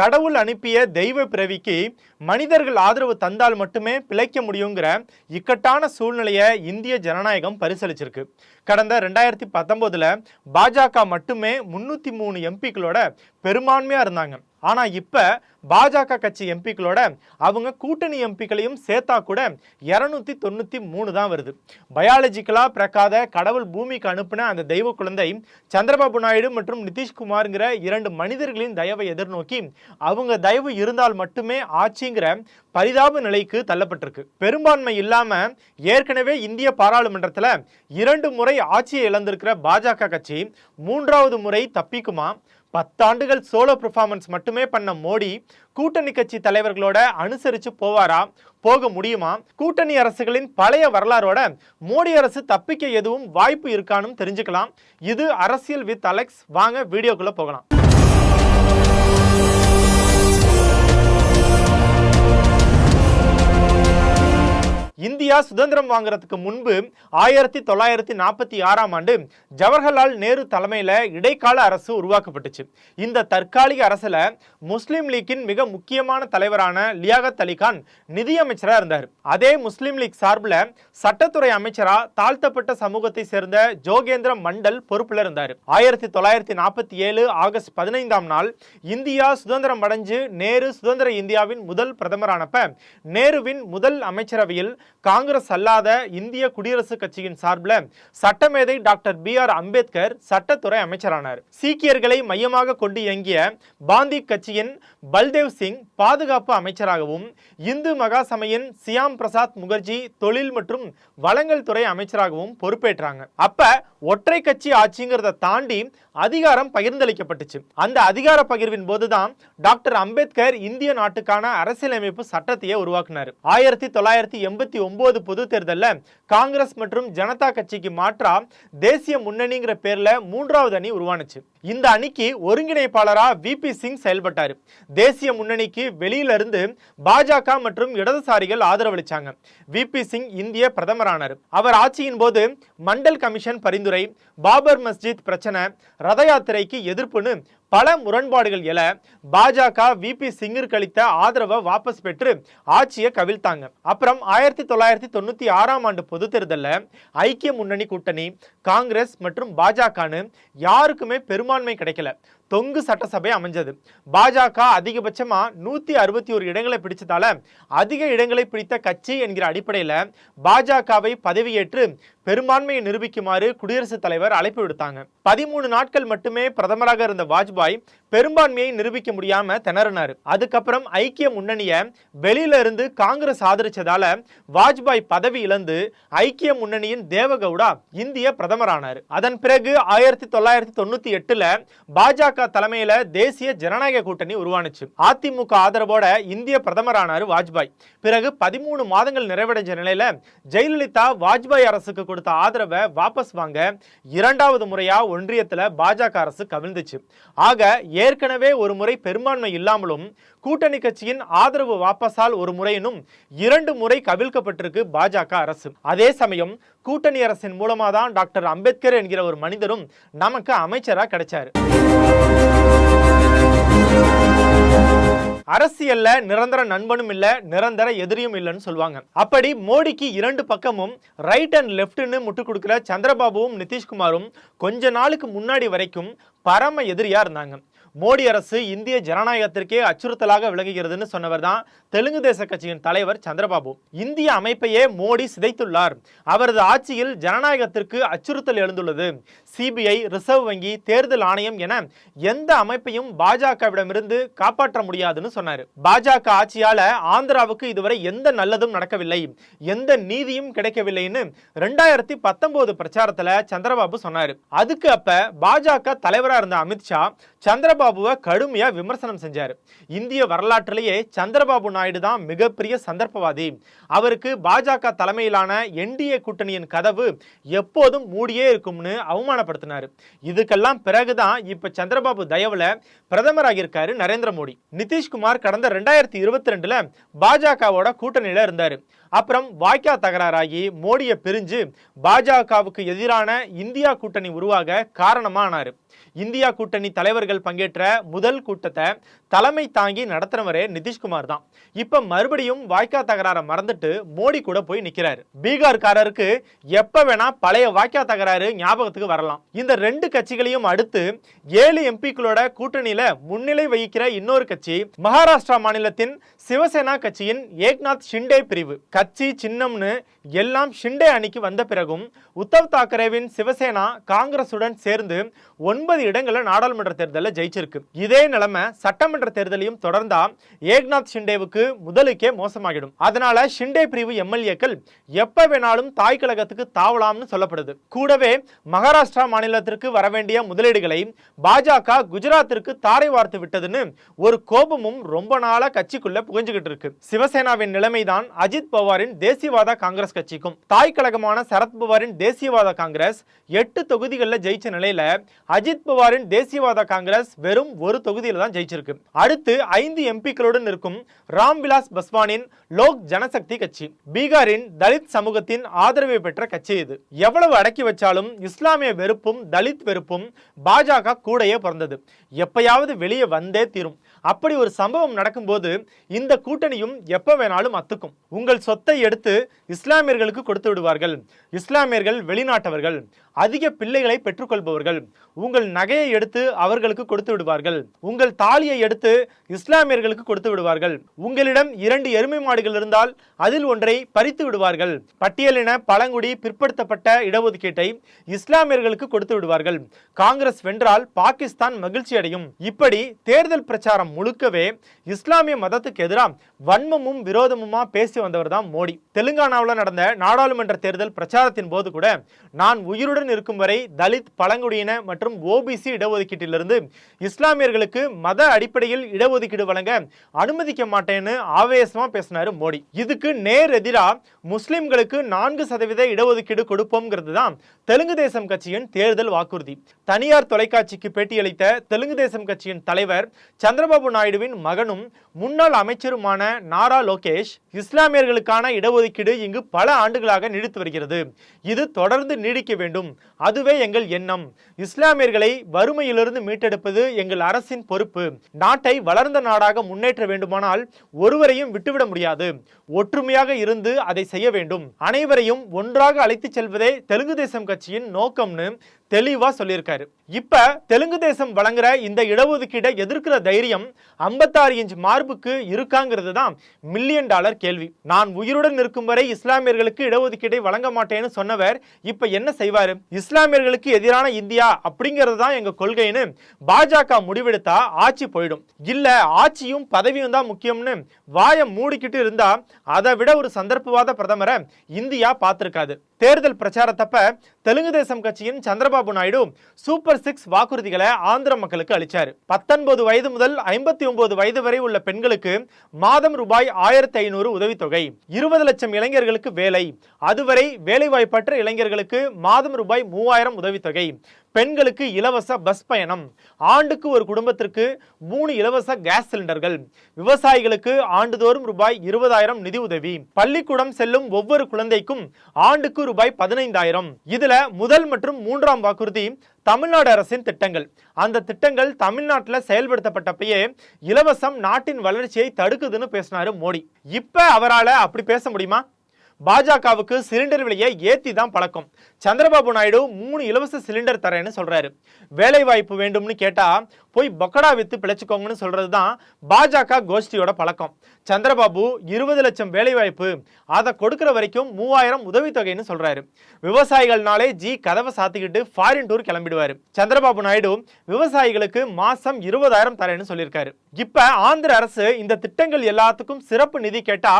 கடவுள் அனுப்பிய தெய்வ பிறவிக்கு மனிதர்கள் ஆதரவு தந்தால் மட்டுமே பிழைக்க முடியுங்கிற இக்கட்டான சூழ்நிலையை இந்திய ஜனநாயகம் பரிசளிச்சிருக்கு கடந்த ரெண்டாயிரத்தி பத்தொம்போதில் பாஜக மட்டுமே முன்னூற்றி மூணு எம்பிக்களோட பெரும்பான்மையாக இருந்தாங்க. ஆனா இப்ப பாஜக கட்சி எம்பிக்களோட அவங்க கூட்டணி எம்பிக்களையும் சேர்த்தா கூட இருநூத்தி தொண்ணூத்தி மூணு தான் வருது. பயாலஜிக்கலா பிறக்காத கடவுள் பூமிக்கு அனுப்பின அந்த தெய்வ குழந்தை சந்திரபாபு நாயுடு மற்றும் நிதிஷ்குமார்ங்கிற இரண்டு மனிதர்களின் தயவை எதிர்நோக்கி அவங்க தயவு இருந்தால் மட்டுமே ஆட்சிங்கிற பரிதாப நிலைக்கு தள்ளப்பட்டிருக்கு. பெரும்பான்மை இல்லாம ஏற்கனவே இந்திய பாராளுமன்றத்துல இரண்டு முறை ஆட்சியை இழந்திருக்கிற பாஜக கட்சி மூன்றாவது முறை தப்பிக்குமா? பத்தாண்டுகள் சோலோ பெர்ஃபார்மன்ஸ் மட்டுமே பண்ண மோடி கூட்டணி கட்சி தலைவர்களோட அனுசரித்து போவாரா? போக முடியுமா? கூட்டணி அரசுகளின் பழைய வரலாறோட மோடி அரசு தப்பிக்க எதுவும் வாய்ப்பு இருக்கான்னு தெரிஞ்சுக்கலாம். இது அரசியல் வித் அலெக்ஸ் வாங்க வீடியோக்குள்ளே போகலாம். இந்தியா சுதந்திரம் வாங்குறதுக்கு முன்பு ஆயிரத்தி தொள்ளாயிரத்தி நாற்பத்தி ஆறாம் ஆண்டு ஜவஹர்லால் நேரு தலைமையில் இடைக்கால அரசு உருவாக்கப்பட்டுச்சு. இந்த தற்காலிக அரசில் முஸ்லீம் லீக்கின் மிக முக்கியமான தலைவரான லியாகத் அலி கான் இருந்தார். அதே முஸ்லீம் லீக் சார்பில் சட்டத்துறை அமைச்சராக தாழ்த்தப்பட்ட சமூகத்தை சேர்ந்த ஜோகேந்திர மண்டல் பொறுப்பில் இருந்தார். ஆயிரத்தி தொள்ளாயிரத்தி நாற்பத்தி ஏழு ஆகஸ்ட் பதினைந்தாம் நாள் இந்தியா சுதந்திரம் அடைஞ்சு நேரு சுதந்திர இந்தியாவின் முதல் பிரதமரானப்ப நேருவின் முதல் அமைச்சரவையில் காங்கிரஸ் அல்லாத இந்திய குடியரசுக் கட்சியின் சார்பில் சட்டமேதை டாக்டர் பி ஆர் அம்பேத்கர் சட்டத்துறை அமைச்சரானார். சீக்கியர்களை மையமாக கொண்டு இயங்கிய பாந்தி கட்சியின் பல்தேவ் சிங் பாதுகாப்பு அமைச்சராகவும் இந்து மகாசமையின் சியாம் பிரசாத் முகர்ஜி தொழில் மற்றும் வளங்கள் துறை அமைச்சராகவும் பொறுப்பேற்றாங்க. அப்ப ஒற்றை கட்சி ஆட்சிங்கிறத தாண்டி அதிகாரம் பகிர்ந்தளிக்கப்பட்டுச்சு. அந்த அதிகார பகிர்வின் போதுதான் டாக்டர் அம்பேத்கர் இந்திய நாட்டுக்கான அரசியலமைப்பு சட்டத்தையே உருவாக்குனார். ஆயிரத்தி தொள்ளாயிரத்தி எண்பத்தி ஒன்பது பொது தேர்தலில் காங்கிரஸ் மற்றும் ஜனதா கட்சிக்கு மாற்றா தேசிய முன்னணிங்கிற பேர்ல மூன்றாவது அணி உருவானுச்சு. இந்த அணிக்கு ஒருங்கிணைப்பாளராக வி பி சிங் செயல்பட்டார். தேசிய முன்னணிக்கு வெளியில இருந்து பாஜக மற்றும் இடதுசாரிகள் ஆதரவளிச்சாங்க. விபி சிங் இந்திய பிரதமரானார். அவர் ஆட்சியின் போது மண்டல் கமிஷன் பரிந்துரை பாபர் மஸ்ஜித் பிரச்சனை ரத யாத்திரைக்கு எதிர்ப்புன்னு பல முரண்பாடுகள் எல பாஜக விபி சிங்கிற்கு அளித்த ஆதரவை வாபஸ் பெற்று ஆட்சியை கவிழ்த்தாங்க. அப்புறம் ஆயிரத்தி தொள்ளாயிரத்தி தொண்ணூத்தி ஆறாம் ஆண்டு பொது தேர்தலில் ஐக்கிய முன்னணி கூட்டணி காங்கிரஸ் மற்றும் பாஜகன்னு யாருக்குமே பெரும்பான்மை கிடைக்கல. தொங்கு சட்டசபை அமைஞ்சது. பாஜக அதிகபட்சமா நூத்தி அறுபத்தி ஒரு இடங்களை பிடிச்சதால அதிக இடங்களை பிடித்த கட்சி என்கிற அடிப்படையில பாஜகவை பதவியேற்று பெரும்பான்மையை நிரூபிக்குமாறு குடியரசுத் தலைவர் அழைப்பு விடுத்தாங்க. பதிமூணு நாட்கள் மட்டுமே பிரதமராக இருந்த வாஜ்பாய் பெரும்பான்மையை நிரூபிக்க முடியாம திணறினார். அதுக்கப்புறம் ஐக்கிய முன்னணிய வெளியில இருந்து காங்கிரஸ் ஆதரிச்சதால வாஜ்பாய் பதவி இழந்து ஐக்கிய முன்னணியின் தேவகவுடா இந்திய பிரதமரானார். அதன் பிறகு ஆயிரத்தி தொள்ளாயிரத்தி தொண்ணூத்தி எட்டுல பாஜக தலைமையில தேசிய ஜனநாயக கூட்டணி உருவானுச்சு. அதிமுக ஆதரவோட இந்திய பிரதமரானாரு வாஜ்பாய். பிறகு பதிமூணு மாதங்கள் நிறைவடைஞ்ச நிலையில ஜெயலலிதா வாஜ்பாய் அரசுக்கு கொடுத்த ஆதரவை வாபஸ் வாங்க இரண்டாவது முறையா ஒன்றியத்துல பாஜக அரசு கவிழ்ந்துச்சு. ஆக ஏற்கனவே ஒரு முறை பெரும்பான்மை இல்லாமலும் கூட்டணி கட்சியின் ஆதரவு வாபஸால் ஒரு முறையினும் இரண்டு முறை கவிழ்க்கப்பட்டிருக்கு பாஜக அரசு. அதே சமயம் கூட்டணி அரசின் மூலமா தான் டாக்டர் அம்பேத்கர் என்கிற ஒரு மனிதரும் நமக்கு அமைச்சராக கிடைச்சாரு. அரசியல்ல நிரந்தர நண்பனும் இல்ல நிரந்தர எதிரியும் இல்லைன்னு சொல்லுவாங்க. அப்படி மோடிக்கு இரண்டு பக்கமும் ரைட் அண்ட் லெஃப்ட்னு முட்டு கொடுக்கிற சந்திரபாபுவும் நிதிஷ்குமாரும் கொஞ்ச நாளுக்கு முன்னாடி வரைக்கும் பரம எதிரியா இருந்தாங்க. மோடி அரசு இந்திய ஜனநாயகத்திற்கே அச்சுறுத்தலாக விளங்குகிறதுன்னு சொன்னவர் தான் தெலுங்கு தேச கட்சியின் தலைவர் சந்திரபாபு. இந்திய அமைப்பையே மோடி சிதைத்துள்ளார். அவரது ஆட்சியில் ஜனநாயகத்திற்கு அச்சுறுத்தல் எழுந்துள்ளது. சிபிஐ ரிசர்வ் வங்கி தேர்தல் ஆணையம் என எந்த அமைப்பையும் பாஜகவிடமிருந்து காப்பாற்ற முடியாதுன்னு சொன்னார். பாஜக ஆட்சியால ஆந்திராவுக்கு இதுவரை எந்த நல்லதும் நடக்கவில்லை. எந்த நீதியும் கிடைக்கவில்லைன்னு ரெண்டாயிரத்தி பத்தொன்பது பிரச்சாரத்தில் சந்திரபாபு சொன்னார். அதுக்கு அப்ப பாஜக தலைவராக இருந்த அமித்ஷா சந்திரபாபுவை கடுமையாக விமர்சனம் செஞ்சார். இந்திய வரலாற்றிலேயே சந்திரபாபு நாயுடு தான் மிகப்பெரிய சந்தர்ப்பவாதி. அவருக்கு பாஜக தலைமையிலான என்டிஏ கூட்டணியின் கதவு எப்போதும் மூடியே இருக்கும்னு அவமானப்படுத்தினார். இதுக்கெல்லாம் பிறகுதான் இப்போ சந்திரபாபு தயவில் பிரதமராக இருக்காரு நரேந்திர மோடி. நிதிஷ்குமார் கடந்த ரெண்டாயிரத்தி இருபத்தி ரெண்டில் பாஜகவோட கூட்டணியில் இருந்தார். அப்புறம் வாய்க்கா தகராறாகி மோடியை பிரிஞ்சு பாஜகவுக்கு எதிரான இந்தியா கூட்டணி உருவாக காரணமானார். இந்தியா கூட்டணி தலைவர்கள் பங்கேற்ற முதல் கூட்டத்தை தலைமை தாங்கி நடத்துறவரே நிதிஷ்குமார் தான். இப்ப மறுபடியும் வாய்க்கா தகராறை மறந்துட்டு மோடி கூட போய் நிக்கிறாரு. பீகார்காரருக்கு எப்ப வேணா பழைய வாய்க்கா தகராறு ஞாபகத்துக்கு வரலாம். இந்த ரெண்டு கட்சிகளையும் அடுத்து ஏழு எம்பிக்களோட கூட்டணியில முன்னிலை வகிக்கிற இன்னொரு கட்சி மகாராஷ்டிரா மாநிலத்தின் சிவசேனா கட்சியின் ஏக்நாத் ஷிண்டே பிரிவு கட்சி சின்னம்னு எல்லாம் ஷிண்டே அணிக்கு வந்த பிறகும் உத்தவ் தாக்கரேவின் சிவசேனா காங்கிரசுடன் சேர்ந்து ஒன்பது இடங்களில் நாடாளுமன்ற தேர்தலில் ஜெயிச்சிருக்கு. இதே நிலைமை சட்டமன்ற தேர்தலையும் தொடர்ந்தா ஏக்நாத் ஷிண்டேவுக்கு முதலுக்கே மோசமாகிடும். அதனால ஷிண்டே பிரிவு எம்எல்ஏக்கள் எப்ப வேணாலும் தாய் கழகத்துக்கு தாவலாம்னு சொல்லப்படுது. கூடவே மகாராஷ்டிரா மாநிலத்திற்கு வர வேண்டிய முதலீடுகளை பாஜக குஜராத்திற்கு தாரை வார்த்து விட்டதுன்னு ஒரு கோபமும் ரொம்ப நாளா கட்சிக்குள்ள குவிஞ்சுகிட்டு இருக்கு சிவசேனாவின் நிலைமைதான் அஜித் பவாரின் தேசியவாத காங்கிரஸ் கட்சிக்கும். தாய் கழகமான சரத்பவாரின் தேசியவாத காங்கிரஸ் எட்டு தொகுதிகளில் ஜெயிச்ச நிலையில அஜித் பவாரின் தேசியவாத காங்கிரஸ் வெறும் ஒரு தொகுதியில தான் ஜெயிச்சிருக்கு. அடுத்து ஐந்து எம்பிக்களுடன் இருக்கும் ராம்விலாஸ் பஸ்வானின் லோக் ஜனசக்தி கட்சி. பீகாரின் தலித் சமூகத்தின் ஆதரவை பெற்ற கட்சி இது. எவ்வளவு அடக்கி வச்சாலும் இஸ்லாமிய வெறுப்பும் தலித் வெறுப்பும் பாஜக கூடையே பிறந்தது. எப்பயாவது வெளியே வந்தே தீரும். அப்படி ஒரு சம்பவம் நடக்கும்போது இந்த கூட்டணியும் எப்போ வேணாலும் அத்துக்கும். உங்கள் சொத்தை எடுத்து இஸ்லாமியர்களுக்கு கொடுத்து விடுவார்கள். இஸ்லாமியர்கள் வெளிநாட்டவர்கள் அதிக பிள்ளைகளை பெற்றுக்கொள்பவர்கள் உங்கள் நகையை எடுத்து அவர்களுக்கு கொடுத்து விடுவார்கள். உங்கள் தாலியை எடுத்து இஸ்லாமியர்களுக்கு கொடுத்து விடுவார்கள். உங்களிடம் இரண்டு எருமை மாடுகள் இருந்தால் அதில் ஒன்றை பறித்து விடுவார்கள். பட்டியலின பழங்குடி பிற்படுத்தப்பட்ட இடஒதுக்கீட்டை இஸ்லாமியர்களுக்கு கொடுத்து விடுவார்கள். காங்கிரஸ் வென்றால் பாகிஸ்தான் மகிழ்ச்சி அடையும் இப்படி தேர்தல் பிரச்சாரம் முழுக்கவே இஸ்லாமிய மதத்துக்கு எதிராக வன்மமும் விரோதமுமா பேசி வந்தவர் தான் மோடி. தெலுங்கானாவில் நடந்த நாடாளுமன்ற தேர்தல் பிரச்சாரத்தின் போது கூட நான் உயிருடன் இருக்கும் வரை தலித் பழங்குடியின மற்றும் ஓபிசி இடஒதுக்கீட்டிலிருந்து இஸ்லாமியர்களுக்கு மத அடிப்படையில் இடஒதுக்கீடு வழங்க அனுமதிக்க மாட்டேன்னு ஆவேசமா பேசினார் மோடி. இதுக்கு நேர் எதிரா முஸ்லிம்களுக்கு நான்கு சதவீத இடஒதுக்கீடு கொடுப்போம்ங்கிறது தான் தெலுங்கு தேசம் கட்சியின் தேர்தல் வாக்குறுதி. தனியார் தொலைக்காட்சிக்கு பேட்டியளித்த தெலுங்கு தேசம் கட்சியின் தலைவர் சந்திரபாபு நாயுடுவின் மகனும் முன்னாள் அமைச்சருமான நாரா லோகேஷ் இஸ்லாமியர்களுக்கான இடஒதுக்கீடு இங்கு பல ஆண்டுகளாக நீடித்து வருகிறது. இது தொடர்ந்து நீடிக்க வேண்டும். அதுவே எங்கள் எண்ணம். இஸ்லாமியர்களை வறுமையிலிருந்து மீட்டெடுப்பது எங்கள் அரசின் பொறுப்பு. நாட்டை வளர்ந்த நாடாக முன்னேற்ற வேண்டுமானால் ஒருவரையும் விட்டுவிட முடியாது. ஒற்றுமையாக இருந்து அதை செய்ய வேண்டும். அனைவரையும் ஒன்றாக அழைத்துச் செல்வதே தெலுங்கு தேசம் கட்சியின் நோக்கம்னு தெளிவா சொல்லியிருக்காரு. இப்ப தெலுங்கு தேசம் வழங்குற இந்த இடஒதுக்கீடை எதிர்க்கிற தைரியம் 56 இன்ச் மார்புக்கு இருக்காங்கிறது தான் மில்லியன் டாலர் கேள்வி. நான் உயிருடன் இருக்கும் வரை இஸ்லாமியர்களுக்கு இடஒதுக்கீட்டை வழங்க மாட்டேன்னு சொன்னவர் இப்ப என்ன செய்வாரு? இஸ்லாமியர்களுக்கு எதிரான இந்தியா அப்படிங்கிறது தான் எங்க கொள்கைன்னு பாஜக முடிவெடுத்தா ஆட்சி போயிடும். இல்ல ஆட்சியும் பதவியும் தான் முக்கியம்னு வாயை மூடிக்கிட்டு இருந்தா அதை விட ஒரு சந்தர்ப்பவாத பிரதமரை இந்தியா பார்த்திருக்காது. தேர்தல் பிரச்சாரத்தப்ப தெலுங்கு தேசம் கட்சியின் சந்திரபாபு நாயுடு சூப்பர் சிக்ஸ் வாக்குறுதிகளை ஆந்திர மக்களுக்கு அளிச்சார். பத்தொன்பது வயது முதல் ஐம்பத்தி ஒன்பது வயது வரை உள்ள பெண்களுக்கு மாதம் ரூபாய் ஆயிரத்தி ஐநூறு உதவித்தொகை. இருபது லட்சம் இளைஞர்களுக்கு வேலை. அதுவரை வேலைவாய்ப்பற்ற இளைஞர்களுக்கு மாதம் ரூபாய் மூவாயிரம் உதவித்தொகை. பெண்களுக்கு இலவச பஸ் பயணம். ஆண்டுக்கு ஒரு குடும்பத்திற்கு மூணு இலவச கேஸ் சிலிண்டர்கள். விவசாயிகளுக்கு ஆண்டுதோறும் ரூபாய் இருபதாயிரம் நிதி உதவி. பள்ளிக்கூடம் செல்லும் ஒவ்வொரு குழந்தைக்கும் ஆண்டுக்கு ரூபாய் பதினைந்தாயிரம். இதுல முதல் மற்றும் மூன்றாம் வாக்குறுதி தமிழ்நாடு அரசின் திட்டங்கள். அந்த திட்டங்கள் தமிழ்நாட்டில் செயல்படுத்தப்பட்டப்பயே இலவசம் நாட்டின் வளர்ச்சியை தடுக்குதுன்னு பேசினாரு மோடி. இப்ப அவரால் அப்படி பேச முடியுமா? பாஜகவுக்கு சிலிண்டர் விலையை ஏத்தி தான் பழக்கம். சந்திரபாபு நாயுடு மூணு இலவச சிலிண்டர் தரேன்னு சொல்றாரு. வேலை வாய்ப்பு வேண்டும்னு கேட்டா போய் பக்கடா வித்து பிழைச்சுக்கோங்கன்னு சொல்றது தான் பாஜக கோஷ்டியோட பழக்கம். சந்திரபாபு இருபது லட்சம் வேலை வாய்ப்பு அதை கொடுக்கிற வரைக்கும் மூவாயிரம் உதவித்தொகைன்னு சொல்றாரு. விவசாயிகள்னாலே ஜி கதவை சாத்திக்கிட்டு ஃபாரின் டூர் கிளம்பிடுவாரு. சந்திரபாபு நாயுடு விவசாயிகளுக்கு மாசம் இருபதாயிரம் தரேன்னு சொல்லியிருக்காரு. இப்ப ஆந்திர அரசு இந்த திட்டங்கள் எல்லாத்துக்கும் சிறப்பு நிதி கேட்டா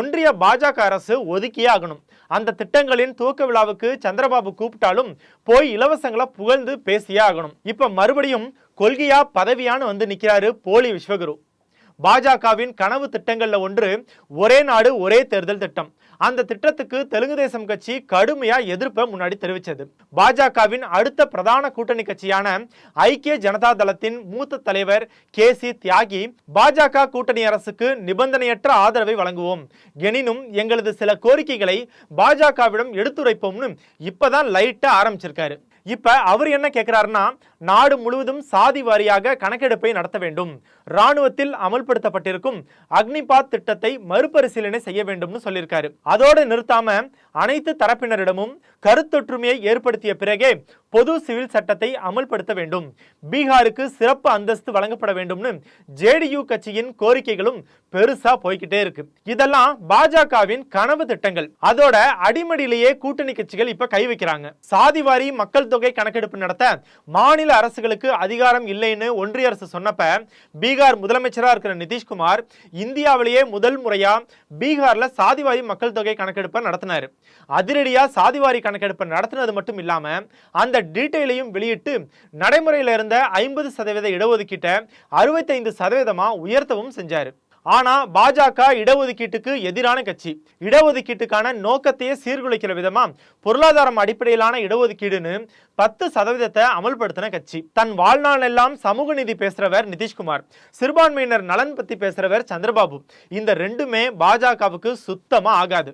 ஒன்றிய பாஜக அரசு ஒதுக்கியே ஆகணும் அந்த திட்டங்களின் துவக்க விழாவுக்கு சந்திரபாபு கூப்பிட்டாலும் போய் இலவசங்களை புகழ்ந்து பேசியே ஆகணும். இப்ப மறுபடியும் கொள்கையா பதவியான்னு வந்து நிக்கிறாரு போலி விஸ்வகுரு. பாஜகவின் கனவு திட்டங்கள்ல ஒன்று ஒரே நாடு ஒரே தேர்தல் திட்டம். அந்த திட்டத்துக்கு தெலுங்கு தேசம் கட்சி கடுமையா எதிர்ப்பை முன்னாடி தெரிவித்தது பாஜகவின் அடுத்த பிரதான கூட்டணி கட்சியான ஐக்கிய ஜனதா தளத்தின் மூத்த தலைவர் கே சி தியாகி பாஜக கூட்டணி அரசுக்கு நிபந்தனையற்ற ஆதரவை வழங்குவோம். எனினும் எங்களது சில கோரிக்கைகளை பாஜகவிடம் எடுத்துரைப்போம்னு இப்பதான் லைட்டா ஆரம்பிச்சிருக்காரு. இப்போ அவர் என்ன கேட்குறாருன்னா நாடு முழுவதும் சாதி வாரியாக கணக்கெடுப்பை நடத்த வேண்டும். ராணுவத்தில் அமல்படுத்தப்பட்டிருக்கும் அக்னிபாத் திட்டத்தை மறுபரிசீலனை செய்ய வேண்டும்னு சொல்லியிருக்காரு. அதோடு நிறுத்தாம அனைத்து தரப்பினரிடமும் கருத்தொற்றுமையை ஏற்படுத்திய பிறகே பொது சிவில் சட்டத்தை அமல்படுத்த வேண்டும். பீகாருக்கு சிறப்பு அந்தஸ்து வழங்கப்பட வேண்டும்னு ஜேடியு கட்சியின் கோரிக்கைகளும் பெருசா போய்கிட்டே இருக்கு. இதெல்லாம் பாஜகவின் கனவு திட்டங்கள். அதோட அடிமடியிலேயே கூட்டணி கட்சிகள் இப்ப கை வைக்கிறாங்க. சாதிவாரி மக்கள் தொகை கணக்கெடுப்பு நடத்த மாநில அரசுகளுக்கு அதிகாரம் இல்லைன்னு ஒன்றிய அரசு சொன்னப்ப பீகார் முதலமைச்சரா இருக்கிற நிதிஷ்குமார் இந்தியாவிலேயே முதல் முறையா பீகார்ல சாதிவாரி மக்கள் தொகை கணக்கெடுப்பை நடத்தினாரு. அதிரடியாக சாதிவாரி கணக்கெடுப்பு நடத்தினது மட்டும் இல்லாமல் அந்த டீட்டெயிலையும் வெளியிட்டு நடைமுறையில் இருந்த ஐம்பது சதவீத இடஒதுக்கீட்டை அறுபத்தைந்து சதவீதமாக உயர்த்தவும் செஞ்சார். ஆனால் பாஜக இடஒதுக்கீட்டுக்கு எதிரான கட்சி. இடஒதுக்கீட்டுக்கான நோக்கத்தையே சீர்குலைக்கிற விதமாக பொருளாதாரம் அடிப்படையிலான இடஒதுக்கீடுன்னு பத்து சதவீதத்தை அமல்படுத்தின கட்சி. தன் வாழ்நாள் எல்லாம் சமூக நீதி பேசுகிறவர் நிதிஷ்குமார் சிறுபான்மையினர் நலன் பற்றி பேசுறவர் சந்திரபாபு. இந்த ரெண்டுமே பாஜகவுக்கு சுத்தமாக ஆகாது.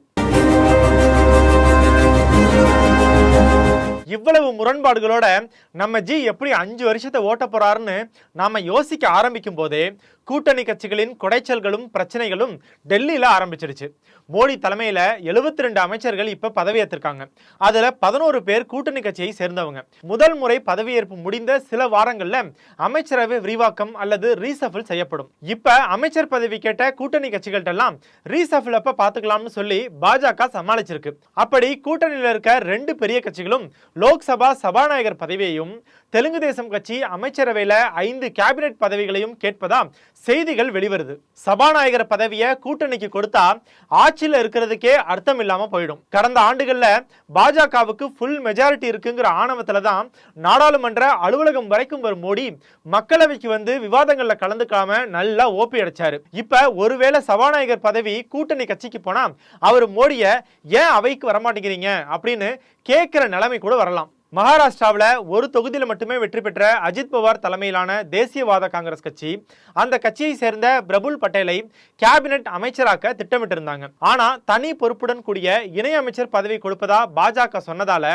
இவ்வளவு முரண்பாடுகளோட நம்ம ஜி எப்படி அஞ்சு வருஷத்தை ஓட்ட போறாருன்னு நாம யோசிக்க ஆரம்பிக்கும் போதே கூட்டணி கட்சிகளின் குடைச்சல்களும் பிரச்சனைகளும் டெல்லியில் ஆரம்பிச்சிருச்சு. மோடி தலைமையில் எழுபத்தி ரெண்டு அமைச்சர்கள் இப்போ பதவியேற்றிருக்காங்க. அதில் பதினோரு பேர் கூட்டணி கட்சியை சேர்ந்தவங்க. முதல் முறை பதவியேற்பு முடிந்த சில வாரங்களில் அமைச்சரவை விரிவாக்கம் அல்லது ரீசஃபில் செய்யப்படும். இப்போ அமைச்சர் பதவி கேட்ட கூட்டணி கட்சிகள்கிட்டலாம் ரீசஃபில் அப்போ பார்த்துக்கலாம்னு சொல்லி பாஜக சமாளிச்சிருக்கு. அப்படி கூட்டணியில் இருக்க ரெண்டு பெரிய கட்சிகளும் லோக்சபா சபாநாயகர் பதவியையும் தெலுங்கு தேசம் கட்சி அமைச்சரவையில் ஐந்து கேபினெட் பதவிகளையும் கேட்பதா செய்திகள் வெளிவருது. சபாநாயகர் பதவியை கூட்டணிக்கு கொடுத்தா ஆட்சியில் இருக்கிறதுக்கே அர்த்தம் இல்லாமல் போயிடும். கடந்த ஆண்டுகளில் பாஜகவுக்கு ஃபுல் மெஜாரிட்டி இருக்குங்கிற ஆணவத்தில் தான் நாடாளுமன்ற அலுவலகம் வரைக்கும் வரும் மோடி மக்களவைக்கு வந்து விவாதங்களில் கலந்துக்காம நல்லா ஓப்பி அடைச்சாரு. இப்போ ஒருவேளை சபாநாயகர் பதவி கூட்டணி கட்சிக்கு போனால் அவர் மோடியை ஏன் அவைக்கு வரமாட்டேங்கிறீங்க அப்படின்னு கேட்குற நிலைமை கூட வரலாம். மகாராஷ்டிராவில் ஒரு தொகுதியில் மட்டுமே வெற்றி பெற்ற அஜித் பவார் தலைமையிலான தேசியவாத காங்கிரஸ் கட்சி. அந்த கட்சியை சேர்ந்த பிரபுல் பட்டேலை கேபினெட் அமைச்சராக்க திட்டமிட்டிருந்தாங்க. ஆனால் தனி பொறுப்புடன் கூடிய இணையமைச்சர் பதவி கொடுப்பதா பாஜக சொன்னதால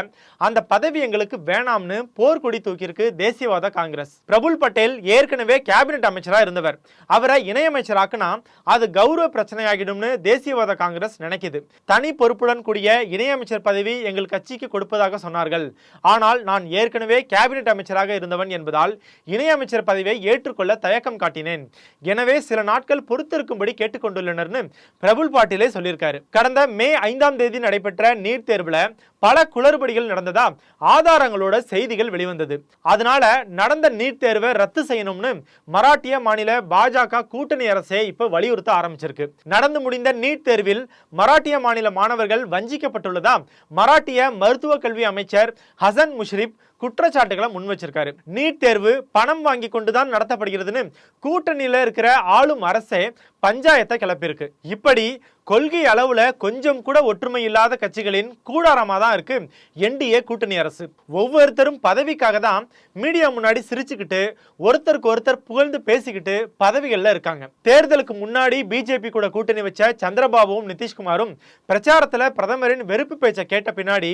அந்த பதவி எங்களுக்கு வேணாம்னு போர்க்கொடி தூக்கியிருக்கு தேசியவாத காங்கிரஸ். பிரபுல் பட்டேல் ஏற்கனவே கேபினெட் அமைச்சராக இருந்தவர். அவரை இணையமைச்சராக்குனா அது கௌரவ பிரச்சனையாகிடும்னு தேசியவாத காங்கிரஸ் நினைக்குது. தனி பொறுப்புடன் கூடிய இணையமைச்சர் பதவி எங்கள் கட்சிக்கு கொடுப்பதாக சொன்னார்கள். ஆனால் நான் ஏற்கனவே கேபினெட் அமைச்சராக இருந்தவன் என்பதால் இணையமைச்சர் பதவியை ஏற்றுக்கொள்ள தயக்கம் காட்டினேன். எனவே சில நாட்கள் பொறுத்திருக்கும்படி கேட்டுக்கொண்டுள்ளனர்னு பிரபுல் பாட்டீலே சொல்லியிருக்காரு. கடந்த மே ஐந்தாம் தேதி நடைபெற்ற நீட் தேர்வில் பல குளறுபடிகள் நடந்ததா ஆதாரங்களோட செய்திகள் வெளிவந்தது. அதனால நடந்த நீட் தேர்வை ரத்து செய்யணும்னு மராட்டிய மாநில பாஜக கூட்டணி அரசே இப்ப வலியுறுத்த ஆரம்பிச்சிருக்கு. நடந்து முடிந்த நீட் தேர்வில் மராட்டிய மாநில மாணவர்கள் வஞ்சிக்கப்பட்டுள்ளதா மராட்டிய மருத்துவ கல்வி அமைச்சர் ஹசன் முஷ்ரிப் குற்றச்சாட்டுகளை முன் வச்சிருக்காரு நீட் தேர்வு பணம் வாங்கி கொண்டுதான் நடத்தப்படுகிறதுன்னு கூட்டணியில இருக்கிற ஆளும் அரசே பஞ்சாயத்தை கிளப்பியிருக்கு. இப்படி கொள்கை அளவுல கொஞ்சம் கூட ஒற்றுமை இல்லாத கட்சிகளின் கூடாரமா தான் இருக்கு என்டிஏ கூட்டணி அரசு. ஒவ்வொருத்தரும் பதவிக்காக தான் மீடியா முன்னாடி சிரிச்சுக்கிட்டு ஒருத்தருக்கு ஒருத்தர் புகழ்ந்து பேசிக்கிட்டு பதவிகள்ல இருக்காங்க. தேர்தலுக்கு முன்னாடி பிஜேபி கூட கூட்டணி வச்ச சந்திரபாபுவும் நிதிஷ்குமாரும் பிரச்சாரத்துல பிரதமரின் வெறுப்பு பேச்சை கேட்ட பின்னாடி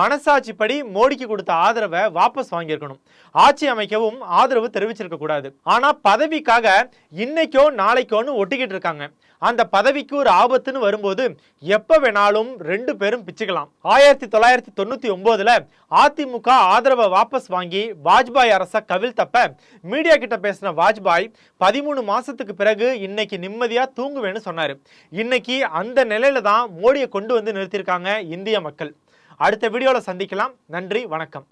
மனசாட்சிப்படி மோடிக்கு கொடுத்த ஆதரவை வாபஸ் வாங்கியிருக்கணும். ஆட்சி அமைக்கவும் ஆதரவு தெரிவிச்சிருக்க கூடாது. ஆனா பதவிக்காக இன்னைக்கோ நாளைக்கோன்னு ஒட்டிக்கிட்டு இருக்காங்க அந்த பதவிக்கு ஒரு ஆபத்துன்னு வரும்போது எப்ப வேணாலும் ரெண்டு பேரும் பிச்சுக்கலாம். ஆயிரத்தி தொள்ளாயிரத்தி தொண்ணூத்தி ஒன்பதுல அதிமுக ஆதரவை வாபஸ் வாங்கி வாஜ்பாய் அரச கவிழ்த்தப்ப மீடியா கிட்ட பேசின வாஜ்பாய் பதிமூணு மாசத்துக்கு பிறகு இன்னைக்கு நிம்மதியா தூங்குவேன்னு சொன்னாரு. இன்னைக்கு அந்த நிலையில தான் மோடியை கொண்டு வந்து நிறுத்தியிருக்காங்க இந்திய மக்கள். அடுத்த வீடியோவில் சந்திக்கலாம். நன்றி வணக்கம்.